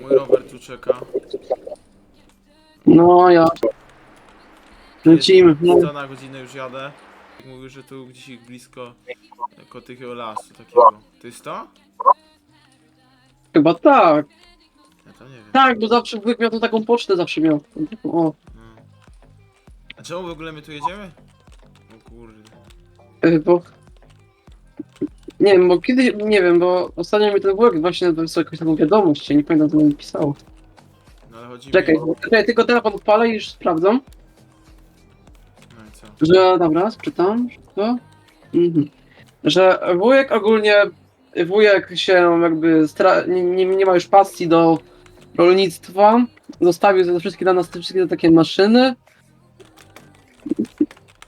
Mój rower tu czeka. No ja. Lecimy. No, Co na godzinę już jadę. Mówił, że tu gdzieś ich blisko koło takiego lasu takiego. To jest to? chyba tak. Ja to nie wiem. Tak, bo zawsze wujek miał tą taką pocztę zawsze miał. O, No. A czemu w ogóle my tu jedziemy? O kurde. y, bo... Nie wiem, bo kiedyś, nie wiem, bo ostatnio mi ten wujek właśnie wysłał jakąś taką wiadomość, ja nie pamiętam co mi pisało. No ale chodzi Czekaj, mi... czekaj, tylko telefon odpalę i już sprawdzam, No i co? że, dobra, spytam, to, mhm. że wujek ogólnie, wujek się jakby, stra... nie, nie, nie ma już pasji do rolnictwa, zostawił te wszystkie dla nas, te wszystkie takie maszyny,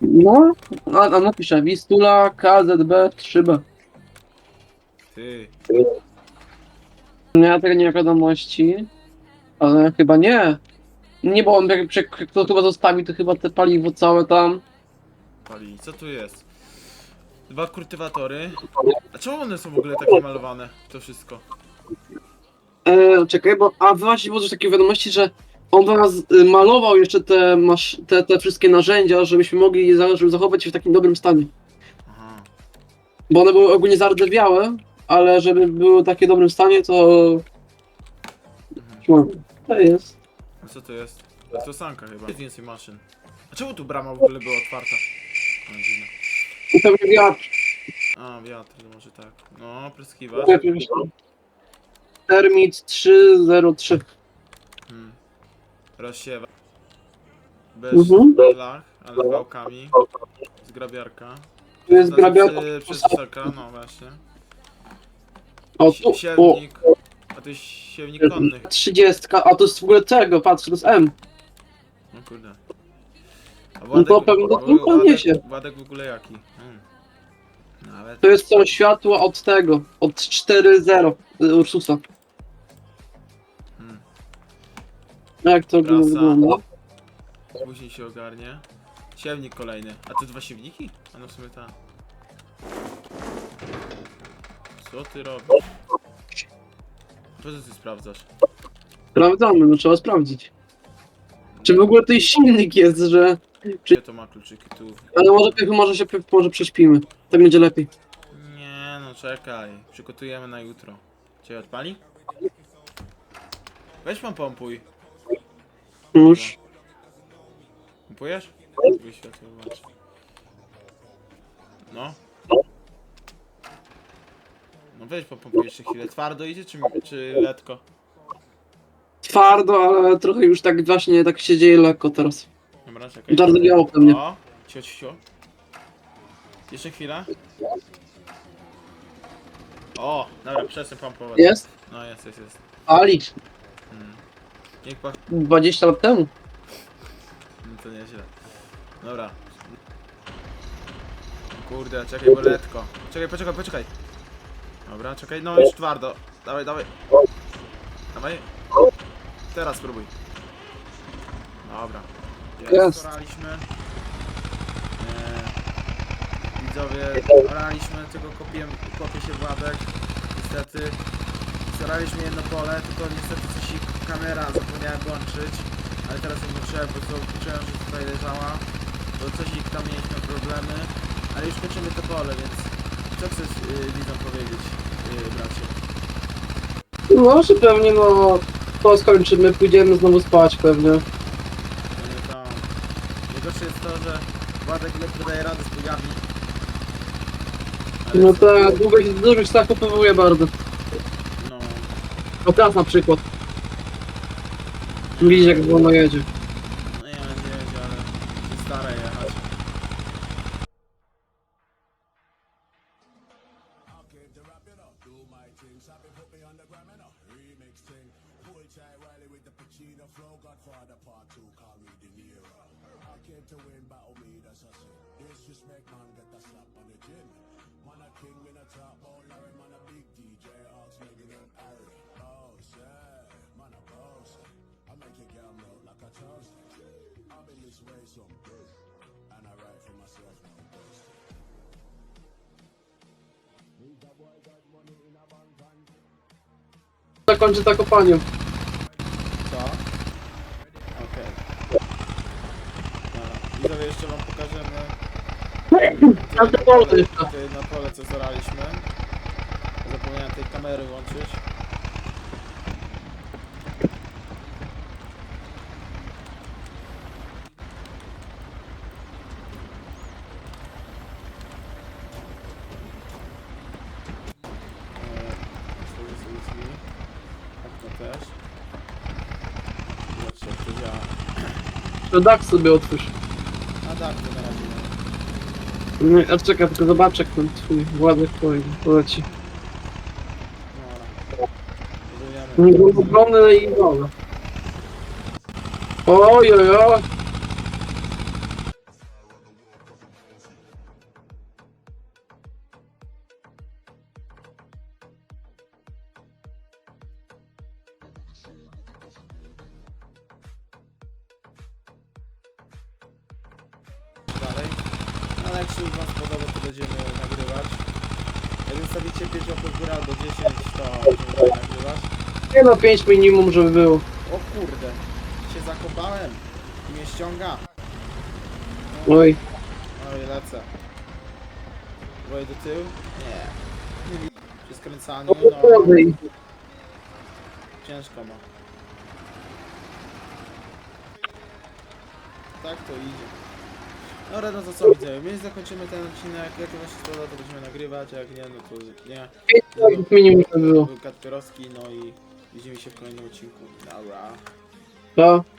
no, a, a napisze Wistula KZB 3B. Ty. Nie mam wiadomości, ale chyba nie. Nie, bo on jak, jak kto chyba zostawi, to chyba te paliwo całe tam. Pali. Co tu jest? Dwa kultywatory. A czemu one są w ogóle takie malowane? To wszystko. E, czekaj, bo a właśnie było też takie wiadomości, że on nas y, malował jeszcze te, masz, te, te wszystkie narzędzia, żebyśmy mogli je za- żeby zachować je w takim dobrym stanie. Aha. Bo one były ogólnie zardzewiałe, ale żeby były w takim dobrym stanie, to... Mhm. No, to jest. A co to jest? A to sanka chyba. Jest więcej maszyn. A czemu tu brama w ogóle była otwarta? No, dziwne. I pewnie wiatr. A, wiatr, to może tak. No, pryskiwacz. Termit 303. Hmm. Rozsiewa. Bez Mhm. blach, ale wałkami. Zgrabiarka. Tu jest grabiarka. Przesuszarka, no właśnie. O, tu, o, Siewnik. A to jest siewnik konny. 30, a to jest w ogóle tego, patrz, to jest M. No kurde. A No to pewnie- Władek- no to niesie. Władek w ogóle jaki? Hmm. Nawet. To jest są światła od tego, od 4.0 y, Ursusa. Hmm. Jak to Prasa. wygląda? Później się ogarnie. Siewnik kolejny. A to dwa siewniki? A no w sumie ta. Co ty robisz? Co ty sprawdzasz? Sprawdzamy, no trzeba sprawdzić. Czy w ogóle tutaj silnik jest, że... Gdzie to ma kluczyki tu? Ale może, może się może prześpimy. Tak będzie lepiej. Nie no czekaj. Przygotujemy na jutro. Cię odpali? Weź pan pompuj. Już. Pompujesz? No. No weź popompuj jeszcze chwilę. Twardo idzie czy, czy letko? Twardo, ale trochę już tak właśnie tak się dzieje lekko teraz. Dobra, czekaj. Bardzo biało pewnie. O, cio, cio. Jeszcze chwilę. O, dobra, przestań pompować. Jest? No jest, jest, jest. Ali, Hmm. Niech pa... 20 lat temu. No to nieźle. Dobra. Kurde, czekaj, bo letko. Czekaj, poczekaj, poczekaj. Dobra, czekaj, no już twardo. Dawaj, dawaj. Dawaj. Teraz spróbuj. Dobra. Jest. Oraliśmy. Eee, widzowie, oraliśmy, tylko kopiłem, kopie się Władek. Niestety. Zoraliśmy jedno pole, tylko niestety coś się kamera zapomniała włączyć. Ale teraz ją włączyłem, bo zobaczyłem, że tutaj leżała. Bo coś ich tam mieliśmy problemy. Ale już kończymy to pole, więc co chcesz widzom powiedzieć, yy, bracie? Może pewnie no... To skończymy, pójdziemy znowu spać pewnie. No nie tam. Najgorsze jest to, że Władek ledwo daje radę z. Ale No co? tak, długo się dużych stach kupowuje bardzo. No, O teraz na przykład. Widzisz jak wolno jedzie. the flow, Godfather part two, call me De Niro. I came to win, battle oh, me, that's a sin. Disrespect, man, get a slap on the chin. Man, a king in a top, oh Larry, man, a big DJ, Hawks making them Harry. Oh, say, man, a boss. I make your girl melt like a toast. I've been this way some good, and I write for myself no. Zakończę. Pokażemy A to to pole jeszcze. to jedno pole, co zoraliśmy. Zapomniałem tej kamery włączyć. Eee, sobie sobie drzwi. Okno też. Zobaczcie jak to działa. To dach sobie otwórz. To na razie nie. Nie, a czekaj, tylko zobaczę jak ten twój Władek poleci. Dobra. Budujemy. Obrony i wolne. Oj, oj, oj. No, Ale jak się wam spodoba, to będziemy nagrywać. Jak zostawicie 5 łapek w górę albo 10, to będziemy nagrywać. Nie no, 5 minimum, żeby było. O kurde, się zakopałem mnie ściąga. Oj. Oj, lecę. Woję do tyłu? Nie. Przy skręcaniu, No, no, no. ciężko ma. Tak to idzie. Dobra, no to co widzę? My zakończymy ten odcinek, jak wam się spodoba, to będziemy nagrywać, a jak nie, no to nie. 5 minimum, żeby było. Był no i widzimy się w kolejnym odcinku. Dobra. To.